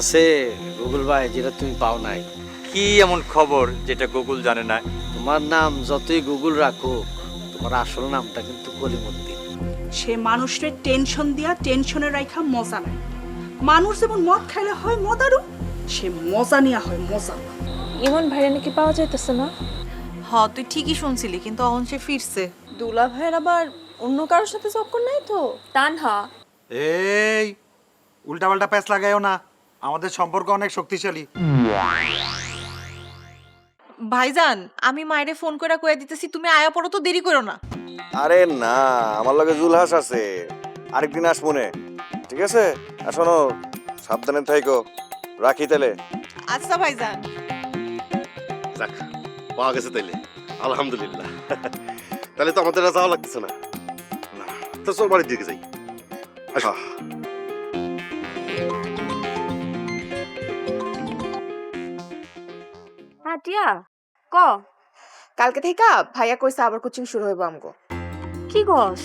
আছে? গুগল ভাই যেটা তুমি পাও নাই। কি এমন খবর যেটা গুগল জানে না তোমার নাম যতই গুগল রাখো তোমার আসল নামটা কিন্তু কলিমুদ্দিন। সে মানুষের টেনশন দিয়া টেনশনে রাখা মজা নাই। মানুষ যেমন মদ খাইলে হয় মজারও সে মজা নেওয়া হয় মজা। ইমন ভাইরা নাকি পাওয়া যাইতেছে না? হ তুই ঠিকই শুনছিলি কিন্তু অহন সে ফিরছে। দুলা ভাইয়ের আবার অন্য কারোর সাথে চক্কর নাই তো? তানহা। এই উল্টাপাল্টা প্যাচ লাগাইও না। আমাদের সম্পর্ক অনেক শক্তিশালী। ভাইজান আমি মায়েরে ফোন করে কয়ে দিতেছি তুমি আয়া পড়ো তো দেরি করো না। আরে না আমার লগে জুলহাস আছে। আরেকদিন আস মনে ঠিক আছে? আর শোনো সাবধানে থাইকো। রাখি তাহলে আচ্ছা ভাইজান। যাক পাওয়া গেছে তাইলে। আলহামদুলিল্লাহ। তাহলে তো আমাদের আর যাওয়া লাগতেছে না। না তো চল বাড়ির দিকে যাই। আসো। টিয়া ক? কালকে থেকে ভাইয়া কইছে আবার কোচিং শুরু হইব আমগো। কি কস?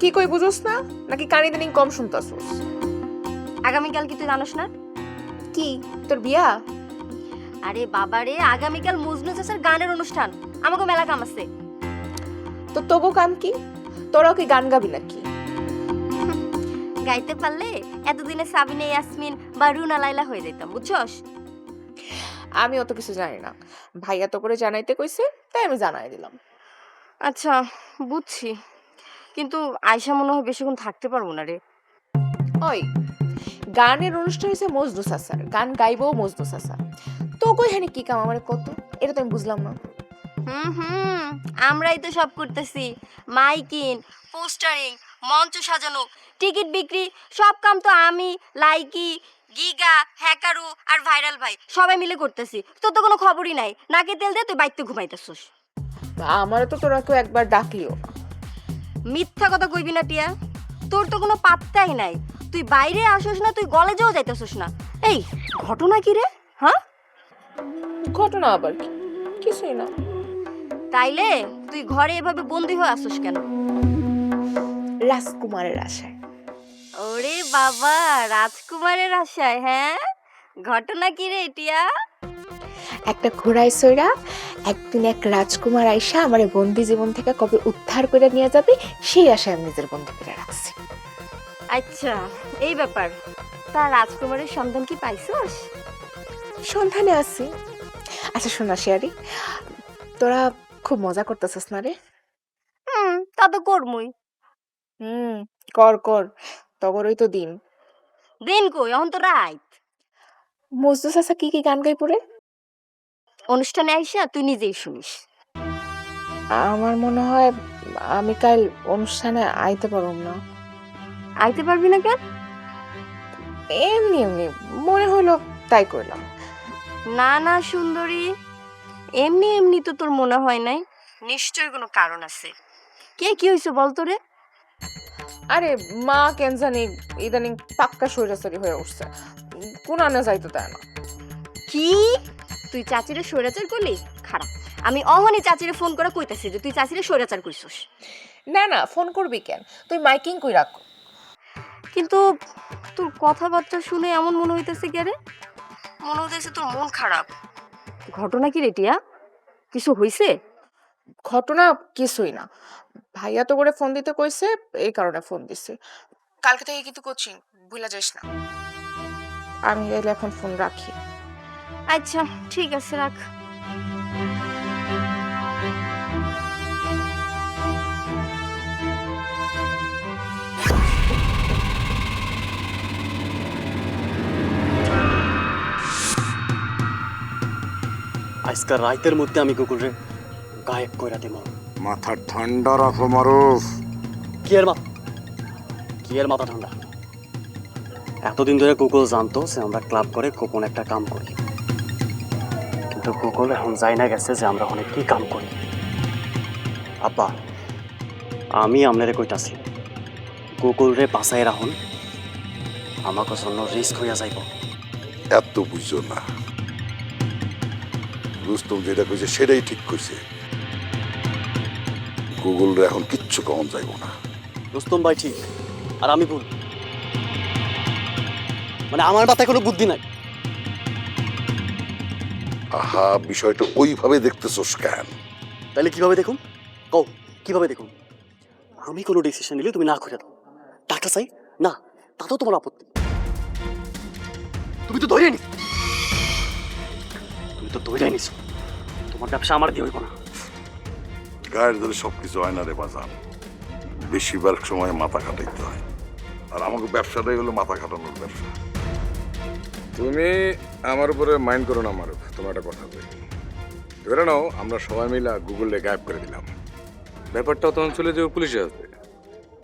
কি কই বুঝোস না? নাকি কানি দিন কম শুনতাছোস? আগামীকাল কি তুই জানোস না? কি? তোর বিয়া? আরে বাবারে আগামীকাল মজনু চাচার গানের অনুষ্ঠান। আমাকে মেলা কাম আছে। তো তবু কাম কি? তোরাও কি গান গাবি নাকি? গাইতে পারলে এতদিনে সাবিনে ইয়াসমিন বা রুনা লাইলা হয়ে যেতাম বুঝছস? আমি অত কিছু জানি না। ভাইয়া তো করে জানাইতে কইছে তাই আমি জানাই দিলাম। আচ্ছা বুঝছি। কিন্তু আয়সা মনে হয় বেশিক্ষণ থাকতে পারব না রে। ওই গানের অনুষ্ঠান হয়েছে মজনু সাসার গান গাইবও মজনু সাসা তো কই হানি কি কাম আমার কত? এটা তো আমি বুঝলাম না। হুম হুম আমরাই তো সব করতেছি। মাইকিং পোস্টারিং মঞ্চ সাজানো টিকিট বিক্রি সব কাম তো আমি লাইকি গিগা হ্যাকারু আর ভাইরাল ভাই সবাই মিলে করতেছি তোর তো কোনো খবরই নাই। নাকে তেল দিয়ে তুই বাইতে ঘুমাইতেছিস। আমার তো তোরা কেউ একবার ডাকলিও। না মিথ্যা কথা কইবি না টিয়া। তোর তো কোনো পাত্তাই নাই। তুই বাইরে আসোস না তুই কলেজেও যাইতেছিস না। এই ঘটনা কি রে? হ্যাঁ? ঘটনা আবার কি? কিছুই না। তাইলে তুই ঘরে এভাবে বন্দি হয়ে আসোস কেন? রাজকুমারের আশায়। ওরে বাবা রাজকুমারের আশায় হ্যাঁ? ঘটনা কি রে টিয়া? একটা ঘোড়ায় সইরা একদিন এক রাজকুমার আইসা আমার বন্দি জীবন থেকে কবে উদ্ধার করে নিয়ে যাবে সেই আশায় আমি নিজের বন্ধু করে রাখছি। আচ্ছা এই ব্যাপার। তা রাজকুমারের সন্ধান কি পাইছস? সন্ধানে আছি। আচ্ছা শোনা শেয়ারি তোরা খুব মজা করতেছিস না রে? হুম তা তো করমুই। হুম কর কর। তগরই তো দিন। দিন কই? এখন তো রাইত মজদু চাচা কি কি গান গাই পড়ে? অনুষ্ঠানে আইসা তুই নিজেই শুনিস। আমার মনে হয় আমি কাল অনুষ্ঠানে আইতে পারব না। আইতে পারবি না কেন? এমনি এমনি। মনে হলো তাই করলাম। না না সুন্দরী। এমনি এমনি তো তোর মনে হয় নাই। নিশ্চয়ই কোনো কারণ আছে। কে কি হয়েছে বলতো রে আরে মা কেন জানি ইদানিং পাক্কা সৈরাচারি হয়ে উঠছে। কোন আনা যাইতো তাই না? কি? তুই চাচিরে স্বৈরাচার করলি? খারাপ। আমি অহনি চাচিরে ফোন করে কইতাছি যে তুই চাচিরে স্বৈরাচার করছিস না না ফোন করবি কেন? তুই মাইকিং কই রাখ। কিন্তু তোর কথাবার্তা শুনে এমন মনে হইতেছে কে রে মনে হইতেছে তোর মন খারাপ। ঘটনা কি রেটিয়া কিছু হইছে? ঘটনা কিছুই না। ভাইয়া তো করে ফোন দিতে কইছে এই কারণে ফোন দিছে। কালকে থেকে কিন্তু কোচিং ভুলে যাস না। আমি এলে এখন ফোন রাখি। আচ্ছা ঠিক আছে রাখ। আজকাল রাইতের মধ্যে আমি কুকুরের গায়েব কইরা দেবো। মাথা ঠান্ডা রাখো মারুফ। কি এর মাথা? কি এর মাথা ঠান্ডা? এতদিন ধরে গুগল জানতো যে আমরা ক্লাব করে গোপন একটা কাম করি। কিন্তু গুগল এখন যাই না গেছে যে আমরা অনেক কি কাম করি। আব্বা আমি আপনারে কইতাছি গুগল রে বাঁচাই রাখুন। আমাকে জন্য রিস্ক হইয়া যাইব। এত বুঝছ না। রুস্তম যেটা কইছে সেটাই ঠিক কইছে। গুগল রে এখন কিচ্ছু কম যাইব না। রুস্তম ভাই ঠিক। আর আমি ভুল। মানে আমার মাথায় কোনো বুদ্ধি নাই। আহা বিষয়টা ওইভাবে দেখতেছোস কেন? তাহলে কীভাবে দেখুন? কও কীভাবে দেখুন? আমি কোনো ডিসিশন নিলে তুমি না করে দাও। টাকা চাই? না তাতেও তোমার আপত্তি। তুমি তো ধরে নিস তুমি তো ধরে নিস তোমার ব্যবসা আমার দিয়ে হইব না। গায়ের ধরে সবকিছু হয় না রে বাজান। বেশিরভাগ সময় মাথা খাটাইতে হয়। আর আমাকে ব্যবসাটাই হলো মাথা খাটানোর ব্যবসা। তুমি আমার উপরে মাইন্ড করো না মারুফ তোমার একটা কথা কই ধরে নাও আমরা সবাই মিলে গুগলে গায়েব করে দিলাম। ব্যাপারটা তখন চলে যাব পুলিশের আসবে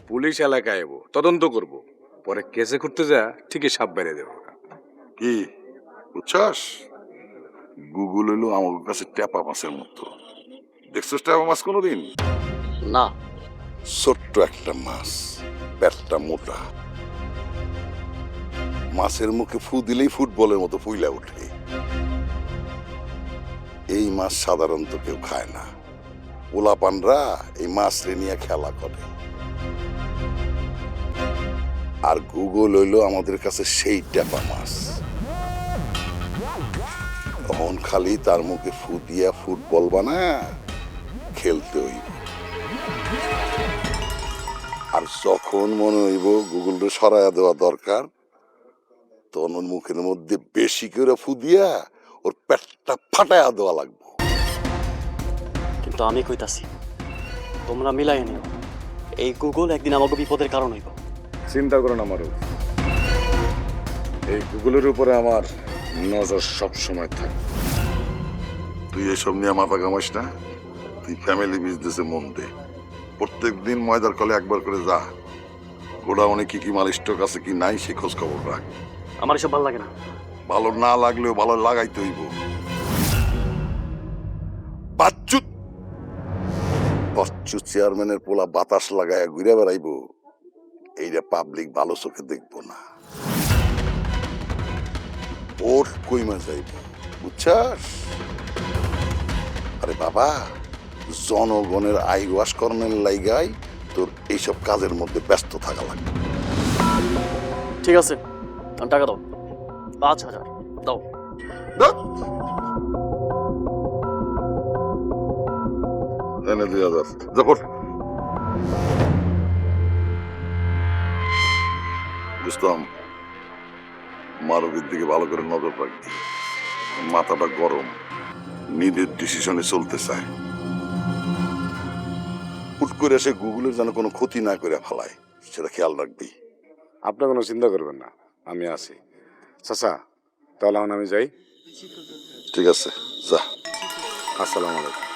পুলিশ এলাকায় এবো তদন্ত করব। পরে কেসে করতে যা ঠিকই সাপ বেড়ে দেবো। কি? বুঝছাস? গুগল হলো আমার কাছে ট্যাপা মাছের মতো। দেখছস ট্যাপা মাছ কোনোদিন? না। ছোট্ট একটা মাছ পেটটা মোটা। মাছের মুখে ফু দিলেই ফুটবলের মতো ফুইলা ওঠে। এই মাছ সাধারণত কেউ খায় না। পোলাপানরা এই মাছ নিয়ে খেলা করে। আর গুগল হইল আমাদের কাছে সেই ট্যাপা মাছ। তখন খালি তার মুখে ফু দিয়া ফুটবল বানায়। খেলতে হইব। আর যখন মনে হইব গুগলটা সরাইয়া দেওয়া দরকার তখন ওর মুখের মধ্যে বেশি করে ফুদিয়া ওর পেটটা ফাটাইয়া দেওয়া লাগবে। কিন্তু আমি কইতাছি তোমরা মিলাই নিও। এই গুগল একদিন আমাকে বিপদের কারণ হইব। চিন্তা করো না মারুফ। এই গুগলের উপরে আমার নজর সব সময় থাকে তুই এসব নিয়ে মাথা ঘামাস না। ফ্যামিলি বিজনেসে মন দে প্রত্যেক দিন ময়দার কলে একবার করে যা। গোডাউনে কি কি মাল স্টক আছে কি নাই সে খোঁজ খবর রাখ। আমার এসব ভালো লাগে না। ভালো না লাগলেও ভালো লাগাইতে হইব। বাচ্চু বচ্চু চেয়ারম্যানের পোলা বাতাস লাগায় ঘুরে বেড়াইব। এইটা পাবলিক ভালো চোখে দেখব না। ওর কইমা যাইব। বুঝছাস? আরে বাবা! জনগণের আই ওয়াশ কর্মের লাইগাই তোর এইসব কাজের মধ্যে ব্যস্ত থাকা লাগবে। ঠিক আছে টাকা দাও। পাঁচ হাজার দাও। ধ্যাৎ। এনে দুই হাজার যখন বুঝতাম মারবির দিকে ভালো করে নজর রাখবি। মাথাটা গরম নিজের ডিসিশনে চলতে চায়। হুট করে সে গুগলের যেন কোনো ক্ষতি না করে ফেলায় সেটা খেয়াল রাখবি। আপনি কোনো চিন্তা করবেন না আমি আছি। চাচা তাহলে এখন আমি যাই। ঠিক আছে যা। আসসালামু আলাইকুম।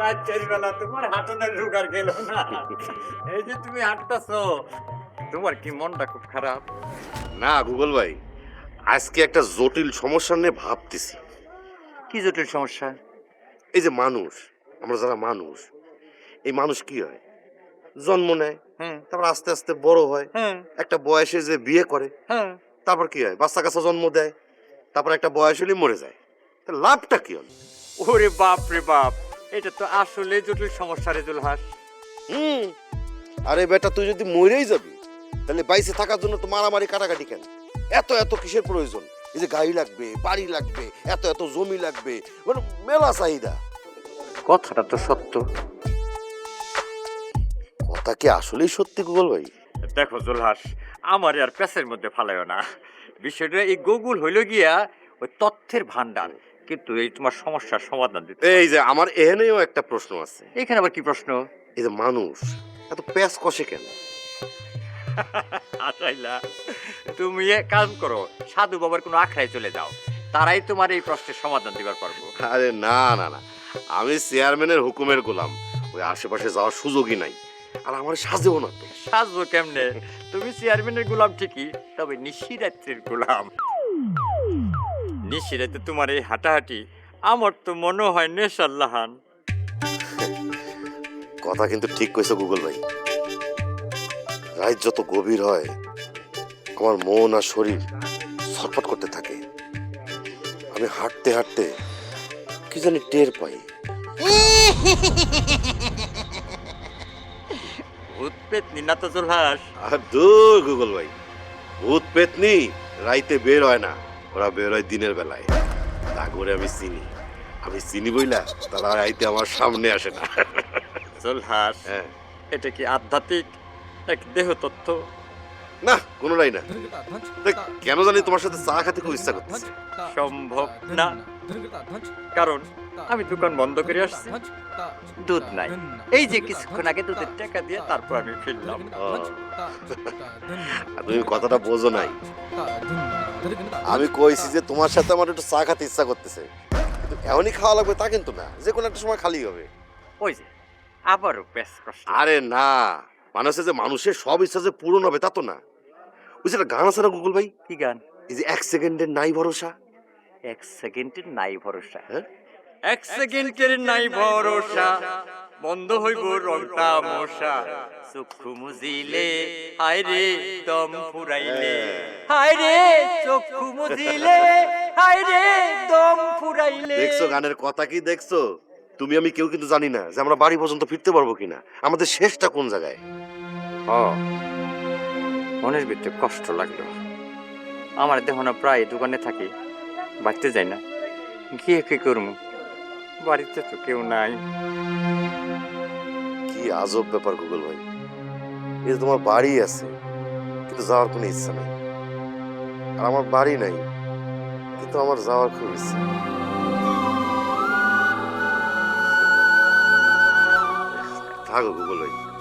রাত্রের বেলা তোমার হাঁটনের রোগার গেল না। এই যে তুমি হাঁটতেছো তোমার কি মনটা খুব খারাপ? না গুগল ভাই আজকে একটা জটিল সমস্যা নিয়ে ভাবতেছি। কি জটিল সমস্যা? এই যে মানুষ আমরা যারা মানুষ এই মানুষ কি হয়? জন্ম নেয় হ্যাঁ তারপর আস্তে আস্তে বড় হয় হ্যাঁ একটা বয়সে যে বিয়ে করে হ্যাঁ তারপর কি হয়? বাচ্চা কাচ্চা জন্ম দেয় তারপর একটা বয়স হলে মরে যায়। লাভটা কি হল ওরে বাপ রে বাপ এটা তো আসলে জটিল সমস্যা রে জুলহাস। হুম আরে বেটা তুই যদি মরেই যাবি তাহলে বাইসে থাকার জন্য তো মারামারি কাটাকাটি কেন? এত এত কিসের প্রয়োজন? এই যে গাড়ি লাগবে বাড়ি লাগবে এত এত জমি লাগবে মানে মেলা চাহিদা। কথাটা তো সত্য। কথা কি আসলেই সত্যি গুগল ভাই? দেখো জুলহাস আমার আর প্যাসের মধ্যে ফালাইও না। বিষয়টা এই গুগল হইল গিয়া ওই তথ্যের ভান্ডার কিন্তু এই তোমার সমস্যার সমাধান দিতে এই যে আমার এখানেও একটা প্রশ্ন আছে। এখানে আবার কি প্রশ্ন? এই যে মানুষ এত প্যাস কষে কেন? আসাইলা তুমি এক কাজ করো সাধু বাবার কোনো আখড়ায় চলে যাও। তারাই তোমার এই প্রশ্নের সমাধান দিবার পারব। আরে না না না। আমি চেয়ারম্যানের হুকুমের গোলাম। ওই আশেপাশে যাওয়ার সুযোগই নাই। আর আমার সাজেও না তো সাজবো কেমনে? তুমি চেয়ারম্যানের গোলাম ঠিকই তবে নিশিরাত্রির গোলাম। নিশিরাতে তোমার এই হাঁটাহাঁটি আমার তো মনে হয় নেশাল্লাহান কথা কিন্তু ঠিক কইছে গুগল ভাই। রাত যত গভীর হয় আমার মন আর শরীর ছটফট করতে থাকে। আমি হাঁটতে হাঁটতে কি জানি টের পাই। ভূত পেতনি না তো জোলহাস আর দূর গুগল ভাই ভূত পেতনি রাইতে বের হয় না। ওরা বেরোয় দিনের বেলায়। তা করে আমি চিনি। আমি চিনি বইলা তারা আইতে আমার সামনে আসে না। জলহাস হ্যাঁ। এটা কি আধ্যাত্মিক? এক দেহ তত্ত্ব? না কোনোটাই না। তা কেন জানি তোমার সাথে চা খেতে খুব ইচ্ছা করতেছে। সম্ভব না। কারণ আমি দোকান বন্ধ করে আসছি। দুধ নাই। এই যে কিছুক্ষণ আগে দুধের টাকা দিয়ে তারপর আমি ফিরলাম। তুমি কথাটা বোঝো নাই। আমি কইছি যে তোমার সাথে আমার একটু চা খাতে ইচ্ছা করতেছে। কিন্তু এমনই খাওয়া লাগবে তা কিন্তু না। যে কোনো একটা সময় খালি হবে। ওই যে আবারও কষ্ট। আরে না। মানে হচ্ছে যে মানুষের সব ইচ্ছা যে পূরণ হবে তা তো না। ওই যে গান আছে না গুগল ভাই? কি গান? এই যে এক সেকেন্ডের নাই ভরসা। এক সেকেন্ডের নাই ভরসা। হ্যাঁ? এক সেকেন্ডের নাই ভরসা বন্ধ হইব রং তামশা চক্ষু মুজিলে হায় রে দম ফুরাইলে। হায় রে চক্ষু মুজিলে হায় রে দম ফুরাইলে। দেখছ গানের কথা কি দেখছ? তুমি আমি কেউ কিন্তু জানি না যে আমরা বাড়ি পর্যন্ত ফিরতে পারব কিনা। আমাদের শেষটা কোন জায়গায়? ও মনের ভিতরে কষ্ট লাগল। আমার দেহ না প্রায় দোকানে থাকি বাড়িতে যাই না। গিয়ে কি করব? বাড়িতে তো কেউ নাই। কি আজব ব্যাপার গুগল ভাই। এই তোমার বাড়ি আছে, কিন্তু যাওয়ার কোনো ইচ্ছা নেই। আর আমার বাড়ি নাই, কিন্তু আমার যাওয়ার খুব ইচ্ছা। থাকো গুগল ভাই।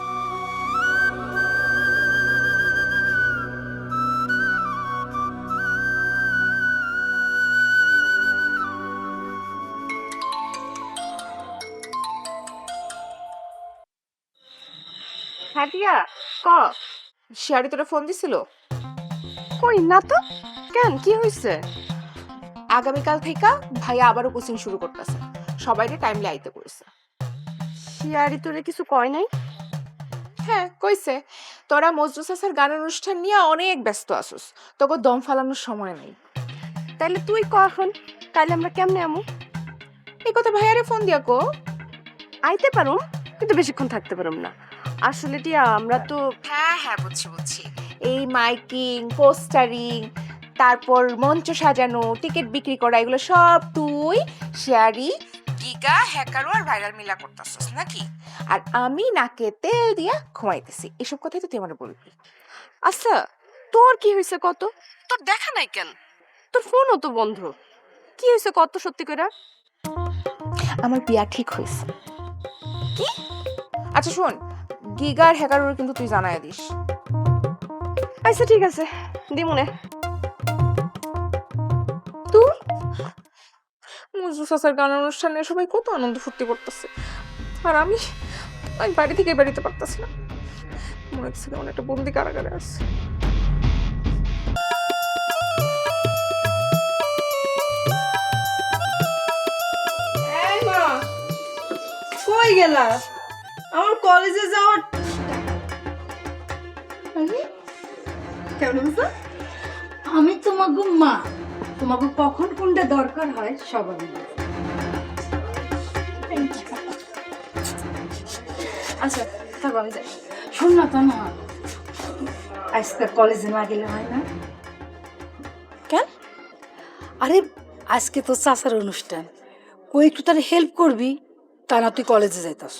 হাটিয়া ক? শিয়ারি তোরা ফোন দিছিল? কই না তো। কেন? কি হয়েছে আগামীকাল থেকে ভাইয়া আবারও কোচিং শুরু করতেছে। সবাইকে টাইমলি আইতে কইছে। শিয়ারি তোরে কিছু কয় নাই? হ্যাঁ কইছে তোরা মজরু চাচার গান অনুষ্ঠান নিয়ে অনেক ব্যস্ত আসুস তোকে দম ফালানোর সময় নেই। তাইলে তুই ক এখন? তাইলে আমরা কেমনে আমু? এই কথা ভাইয়ারে ফোন দিয়া কো। আইতে পারুম কিন্তু বেশিক্ষণ থাকতে পারুম না। আসলে টিয়া আমরা তো হ্যাঁ হ্যাঁ বুঝছি বুঝছি। এই মাইকিং পোস্টারিং তারপর মঞ্চ সাজানো টিকিট বিক্রি করা এগুলো সব তুই শেয়ারি গিগা হ্যাকারও আর ভাইরাল মিলা করতেছস নাকি? আর আমি নাকে তেল দিয়া ঘুমাইতেছি। এসব কথাই তো তুই আমার বলবি। আচ্ছা তোর কি হয়েছে কত? তোর দেখা নাই কেন? তোর ফোনও তো বন্ধ। কি হয়েছে কত সত্যি করে আমার বিয়া ঠিক হয়েছে। কি? আচ্ছা শোন গিগার হ্যাকারোর কিন্তু তুই জানাই দিস। আচ্ছা ঠিক আছে। দিমুনে তুই? মজু চাচার গান অনুষ্ঠানে সবাই কত আনন্দ ফুর্তি করতেছে। আর আমি আমি বাড়ি থেকে বেরিতে পারতেছি না। মনে হচ্ছে কেমন একটা বন্দি কারাগারে আছে। কই গেলা? আমার কলেজে যাওয়ার কেমন আছো আমি তোমাকে মা। তোমাকে কখন কোনটা দরকার হয় সব আমি জানি। আচ্ছা থাকো আমি যাই। শোন না তো না। আজকে কলেজে না গেলে হয় না। কেন? আরে আজকে তো চাচার অনুষ্ঠান। কই একটু তার হেল্প করবি। তা না তুই কলেজে যাইতাস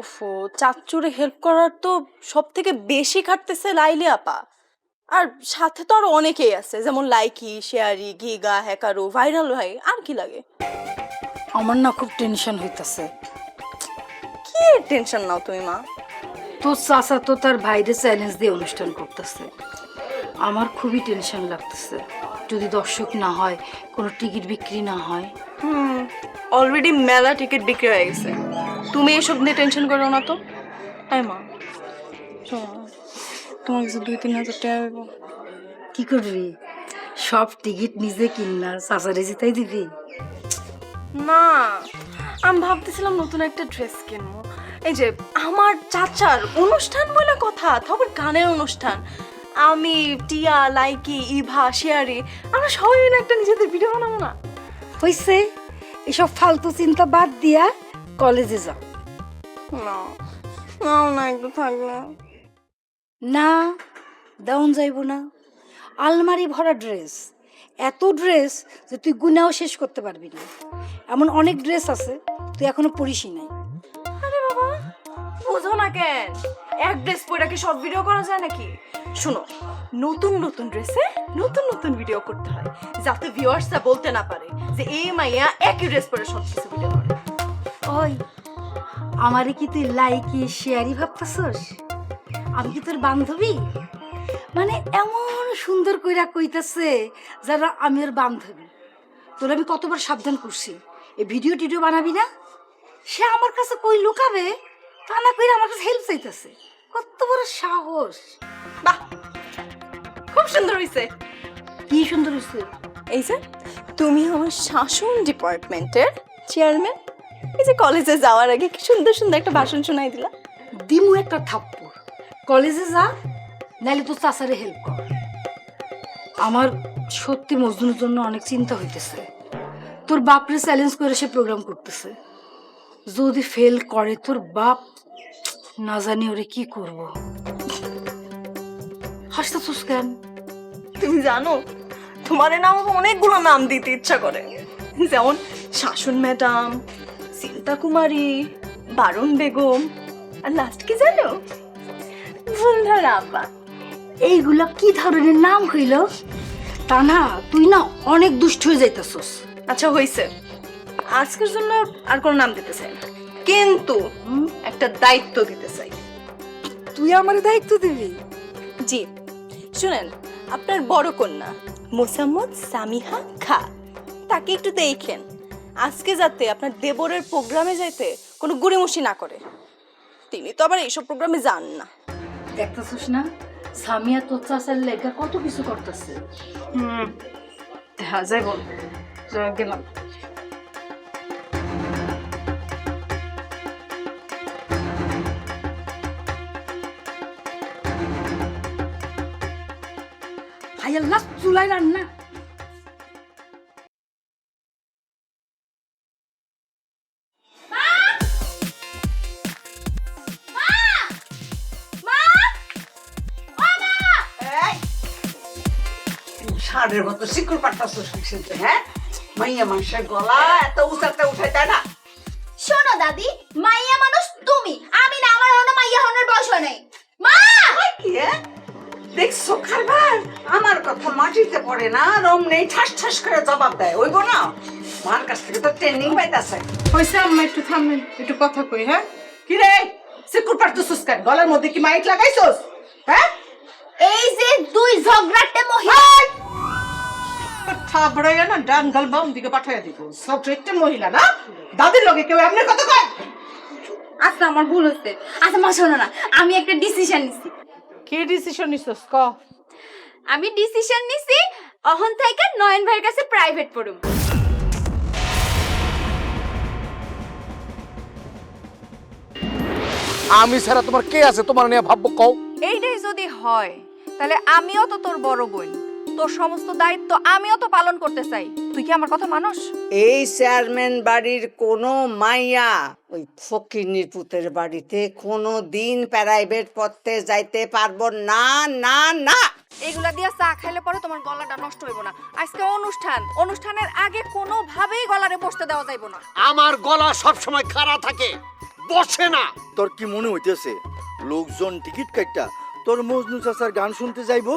ওফো চাচ্চুরে হেল্প করার তো সব থেকে বেশি খাটতেছে লাইলি আপা। আর সাথে তো আরও অনেকেই আছে যেমন লাইকি শেয়ারি গিগা হ্যাকারু ভাইরাল ভাই আর কি লাগে? আমার না খুব টেনশন হইতাছে। কি টেনশন নাও তুমি মা? তোর চাচা তো তার ভাইরে চ্যালেঞ্জ দিয়ে অনুষ্ঠান করতেছে। আমার খুবই টেনশন লাগতেছে। যদি দর্শক না হয় কোনো টিকিট বিক্রি না হয়। হুম অলরেডি মেলা টিকিট বিক্রি হয়ে গেছে। তুমি এসব নিয়ে টেনশন করো না তো। তাই মা তোমার কাছে দুই তিন হাজার টাকা দেবো। কি করবি? সব টিকিট নিজে কিনলা চাচারে জিতাই দিবি। না আমি ভাবতেছিলাম নতুন একটা ড্রেস কিনবো। এই যে আমার চাচার অনুষ্ঠান বলে কথা তবে গানের অনুষ্ঠান। আমি টিয়া লাইকি ইভা শেয়ারি আমরা সবাই মিলে একটা নিজেদের ভিডিও বানাবো না? হইছে এসব ফালতু চিন্তা বাদ দিয়া কলেজে যাও। না নাও না একটু থাকলে না। দেওয়ান যাইব না। আলমারি ভরা ড্রেস এত ড্রেস যে তুই গুনাও শেষ করতে পারবি না। এমন অনেক ড্রেস আছে তুই এখনও পড়িসই নাই। আরে বাবা বুঝো না কেন? এক ড্রেস পরে কি সব ভিডিও করা যায় নাকি? শুনো নতুন নতুন ড্রেসে নতুন নতুন ভিডিও করতে হয় যাতে ভিউয়ার্সরা বলতে না পারে যে এই মাইয়া একই ড্রেস পরে সব কিছু ভিডিও করে। ওই আমারে কি তুই লাইকি শেয়ারি ভাবতেছস? আমি কি তোর বান্ধবী? মানে এমন সুন্দর কইরা কইতাছে যারা আমি ওর বান্ধবী। তোর আমি কতবার সাবধান করছি। এই ভিডিও টিডিও বানাবি না? সে আমার কাছে কই লুকাবে? তা না কইরা আমার কাছে হেল্প চাইতেছে। কত বড় সাহস। বাহ! খুব সুন্দর হইছে। কি সুন্দর হয়েছে এই যে তুমি আমার শাসন ডিপার্টমেন্টের চেয়ারম্যান এই যে কলেজে যাওয়ার আগে কি সুন্দর সুন্দর একটা ভাষণ শোনাই দিলা? দিমু একটা থাপ্পড়। কলেজে যা নাইলে চাচারে হেল্প কর। আমার সত্যি মজনুর জন্য অনেক চিন্তা হইতেছে। তোর বাপরে চ্যালেঞ্জ করে সে প্রোগ্রাম করতেছে। যদি ফেল করে তোর বাপ না জানি ওরে কি করব। হাসতেছিস কেন? তুমি জানো তোমার নাম অনেকগুলো নাম দিতে ইচ্ছা করে। যেমন শাসন ম্যাডাম চিন্তা কুমারী বারণ বেগম আর লাস্ট কি জানো? ভুলধারা আপা এইগুলা কি ধরনের নাম হইল? তা না তুই না অনেক দুষ্ট হয়ে যাইতেছস। আচ্ছা হইছে। আজকের জন্য আর কোনো নাম দিতে চাই না। কিন্তু একটা দায়িত্ব দিতে চাই। তুই আমার দায়িত্ব দিবি? জি। শুনেন আপনার বড় কন্যা মোসাম্মদ সামিহা খা। তাকে একটু দেখেন। আজকে যাতে আপনার দেবরের প্রোগ্রামে যাইতে কোনো গুড়িমুষি না করে। তিনি তো আবার এইসব প্রোগ্রামে যান না। দেখতেছিস না? সামিয়া তোর চাচার লেগা কত কিছু করতেছে। হ্যাঁ যাই বল গেলাম। হাই আল্লাহ চুলাই রান্না। শিকড় পাঠাচ্ছ শুনতে হ্যাঁ? মাইয়া মানুষের গলা এত উঁচাতে উঠে তাই না? শোনো দাদি মাইয়া মানুষ তুমি। আমি না আমার অন্য মাইয়া হনের বয়স হয় নাই। মা! কি এ? দেখছ খারবার? আমার কথা মাটিতে পড়ে না রম নেই ঠাস ঠাস করে জবাব দেয় ওইব না মার কাছ থেকে তো ট্রেনিং পাইতাছে। হয়েছে আম্মা একটু থামেন একটু কথা কই হ্যাঁ? কি রে শিকড় পাঠতেছিস কেন? গলার মধ্যে কি মাইক লাগাইছস? হ্যাঁ? এই যে দুই ঝগড়াটে মহিলা না ডান গাল বাম দিকে দিব মহিলা না দাদির লগে কেউ এমনি কথা কয় আচ্ছা আমার ভুল হচ্ছে আচ্ছা মা শোনো না আমি একটা ডিসিশন নিছি কি ডিসিশন নিছস ক আমি ডিসিশন নিছি অহন থেকে নয়ন ভাইয়ের কাছে প্রাইভেট পড়ুম আমি ছাড়া তোমার কে আছে? তোমার নিয়ে ভাববো কও। এইটাই যদি হয়, তাহলে আমিও তো তোর বড় বোন। তোর সমস্ত দায়িত্ব আমিও তো পালন করতে চাই। তুই কি আমার কথা মানুষ এই চেয়ারম্যান বাড়ির কোনো মাইয়া ওই ফকিরনির পুতের বাড়িতে কোনো দিন প্রাইভেট পড়তে যাইতে পারব না না না। এগুলা দিয়া চা খাইলে পরে তোমার গলাটা নষ্ট হইব না। আজকে অনুষ্ঠান অনুষ্ঠানের আগে কোনোভাবেই গলারে বসতে দেওয়া যাইব না। আমার গলা সব সময় খাড়া থাকে বসে না। তোর কি মনে হইতেছে লোকজন টিকিট কাটটা তোর মজনু চাচার গান শুনতে যাইবো?